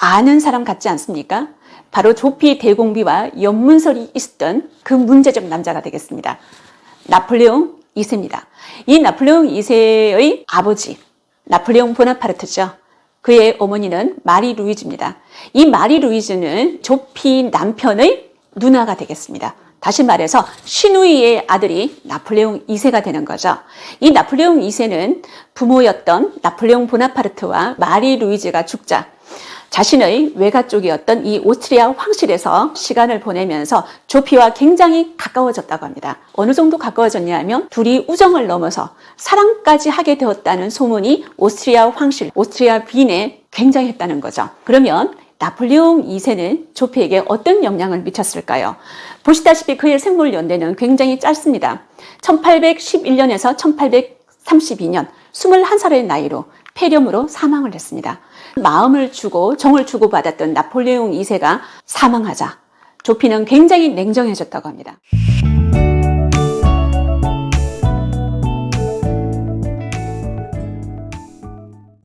아는 사람 같지 않습니까? 바로 조피 대공비와 연문설이 있었던 그 문제적 남자가 되겠습니다. 나폴레옹 2세입니다. 이 나폴레옹 2세의 아버지, 나폴레옹 보나파르트죠. 그의 어머니는 마리 루이즈입니다. 이 마리 루이즈는 조피 남편의 누나가 되겠습니다. 다시 말해서 시누이의 아들이 나폴레옹 2세가 되는 거죠. 이 나폴레옹 2세는 부모였던 나폴레옹 보나파르트와 마리 루이즈가 죽자 자신의 외가 쪽이었던 이 오스트리아 황실에서 시간을 보내면서 조피와 굉장히 가까워졌다고 합니다. 어느 정도 가까워졌냐 하면 둘이 우정을 넘어서 사랑까지 하게 되었다는 소문이 오스트리아 황실, 오스트리아 빈에 굉장했다는 거죠. 그러면 나폴레옹 2세는 조피에게 어떤 영향을 미쳤을까요? 보시다시피 그의 생물 연대는 굉장히 짧습니다. 1811년에서 1832년 21살의 나이로 폐렴으로 사망을 했습니다. 마음을 주고 정을 주고받았던 나폴레옹 2세가 사망하자 조피는 굉장히 냉정해졌다고 합니다.